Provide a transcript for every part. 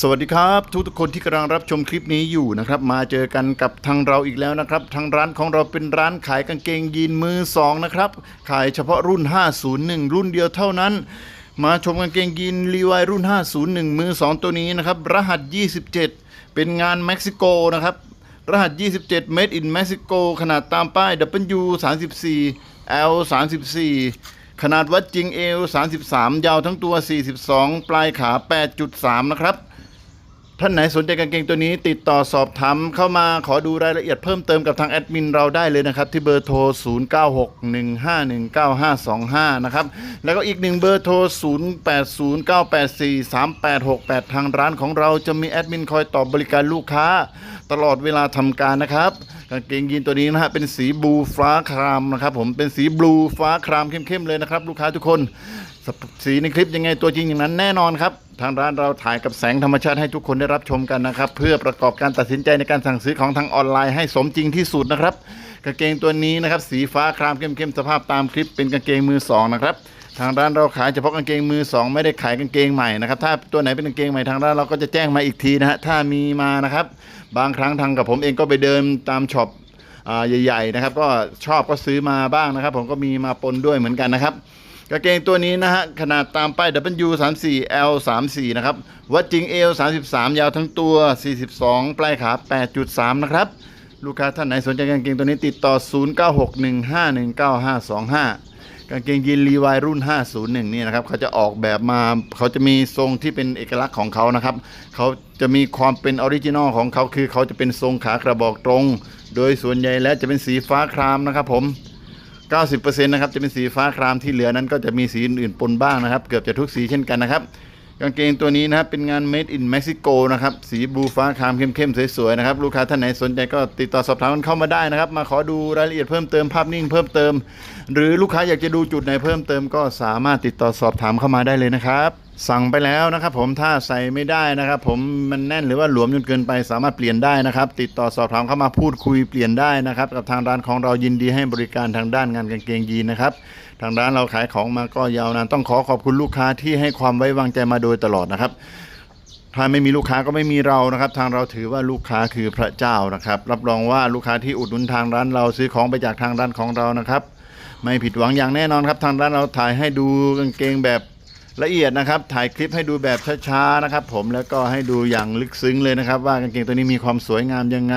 สวัสดีครับ ทุกทุกคนที่กำลังรับชมคลิปนี้อยู่นะครับ มาเจอกันกับทางเราอีกแล้วนะครับ ทางร้านของเราเป็นร้านขายกางเกงยีนมือสองนะครับ ขายเฉพาะรุ่น 501 รุ่นเดียวเท่านั้น มาชมกางเกงยีนรีวายรุ่น 501 มือสองตัวนี้นะครับ รหัส 27 เป็นงานเม็กซิโกนะครับ รหัส 27 Made in Mexico ขนาดตามป้าย W 34 L 34ขนาดวัดจริง L 33 ยาวทั้งตัว 42 ปลายขา 8.3 นะครับ ท่านไหนสนใจกางเกงตัวนี้ติดต่อสอบถามเข้ามาขอดูรายละเอียดเพิ่มเติมกับทางแอดมินเราได้เลยนะครับ ที่เบอร์โทร 0961519525 นะครับ แล้วก็อีกหนึ่งเบอร์โทร 0809843868 ทางร้านของเราจะมีแอดมินคอยตอบบริการลูกค้า ตลอดเวลาทำการนะครับ กางเกงยีนตัวนี้นะฮะเป็นสีบลูฟ้าครามนะครับผมเป็นสีบลูฟ้าครามเข้มๆเลยนะครับ ลูกค้าทุกคนสสีในคลิปยังไงตัวจริงอย่างนั้นแน่นอนครับ ทางร้านเราถ่ายกับแสงธรรมชาติให้ทุกคนได้รับชมกันนะครับ เพื่อประกอบการตัดสินใจในการสั่งซื้อของทางออนไลน์ให้สมจริงที่สุดนะครับกางเกงตัวนี้นะครับสีฟ้าครามเข้มๆสภาพตามคลิปเป็นกางเกงมือสองนะครับ ทางร้านเราขายเฉพาะกางเกงมือสองไม่ได้ขายกางเกงใหม่นะครับถ้าตัวไหนเป็นกางเกงใหม่ทางร้านเราก็จะแจ้งมาอีกทีนะฮะถ้ามีมานะครับ บางครั้งทางกับผมเองก็ไปเดินตามช็อปใหญ่ๆนะครับก็ชอบก็ซื้อมาบ้างนะครับ ผมก็มีมาปนด้วยเหมือนกันนะครับกางเกงตัวนี้นะฮะขนาดตามป้าย W 3 4 L 3 4 นะครับวัดจริง L 33 ยาวทั้งตัว 42 ปลายขา 8.3 นะครับ ลูกค้าท่านไหนสนใจกางเกงตัวนี้ติดต่อ 0961519525 กางเกงยีนลีวายรุ่น 501 นี่นะครับเขาจะออกแบบมาเขาจะมีทรงที่เป็นเอกลักษณ์ของเขานะครับเขาจะมีความเป็นออริจินอลของเขาคือเขาจะเป็นทรงขากระบอกตรง โดยส่วนใหญ่แล้วจะเป็นสีฟ้าครามนะครับผม 90%นะครับจะเป็นสีฟ้าครามที่เหลือนั้นก็จะมีสีอื่นๆปนบ้างนะครับ เกือบจะทุกสีเช่นกันนะครับ กางเกงตัวนี้นะครับเป็นงาน made in Mexico นะครับสีบลูฟ้าครามเข้มๆสวยๆนะครับลูกค้าท่านไหนสนใจก็ติดต่อสอบถามกันเข้ามาได้นะครับ มาขอดูรายละเอียดเพิ่มเติมภาพนิ่งเพิ่มเติม หรือลูกค้าอยากจะดูจุดไหนเพิ่มเติมก็สามารถติดต่อสอบถามเข้ามาได้เลยนะครับสั่งไปแล้วนะครับผมถ้าใส่ไม่ได้นะครับ ผมมันแน่นหรือว่าหลวมจนเกินไปสามารถเปลี่ยนได้นะครับ ติดต่อสอบถามเข้ามาพูดคุยเปลี่ยนได้นะครับ กับทางร้านของเรายินดีให้บริการทางด้านงานกางเกงยีนนะครับทางร้านเราขายของมาก็ยาวนานต้องขอขอบคุณลูกค้าที่ให้ความไว้วางใจมาโดยตลอดนะครับถ้าไม่มีลูกค้าก็ไม่มีเรานะครับ ทางเราถือว่าลูกค้าคือพระเจ้านะครับ รับรองว่าลูกค้าที่อุดหนุนทางร้านเราซื้อของไปจากทางร้านของเรานะครับ ไม่ผิดหวังอย่างแน่นอนครับ ทางร้านเราถ่ายให้ดูกางเกงแบบ ละเอียดนะครับ ถ่ายคลิปให้ดูแบบช้าๆนะครับผมแล้วก็ให้ดูอย่างลึกซึ้งเลยนะครับ ว่ากางเกงตัวนี้มีความสวยงามยังไง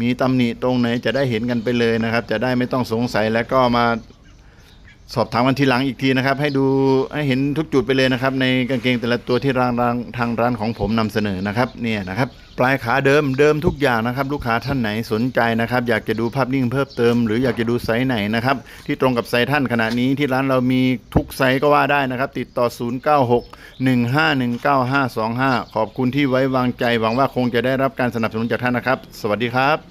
มีตำหนิตรงไหนจะได้เห็นกันไปเลยนะครับ จะได้ไม่ต้องสงสัยแล้วก็มา สอบถามกันทีหลังอีกทีนะครับ ให้ดูให้เห็นทุกจุดไปเลยนะครับ ในกางเกงแต่ละตัวที่รางรางทางร้านของผมนำเสนอนะครับเนี่ยนะครับ ปลายขาเดิมเดิมทุกอย่างนะครับ ลูกค้าท่านไหนสนใจนะครับ อยากจะดูภาพนิ่งเพิ่มเติม หรืออยากจะดูไซส์ไหนนะครับ ที่ตรงกับไซส์ท่านขณะนี้ที่ร้านเรามีทุกไซส์ก็ว่าได้นะครับ ติดต่อ 0961519525 ขอบคุณที่ไว้วางใจหวังว่าคงจะได้รับการสนับสนุนจากท่านนะครับ สวัสดีครับ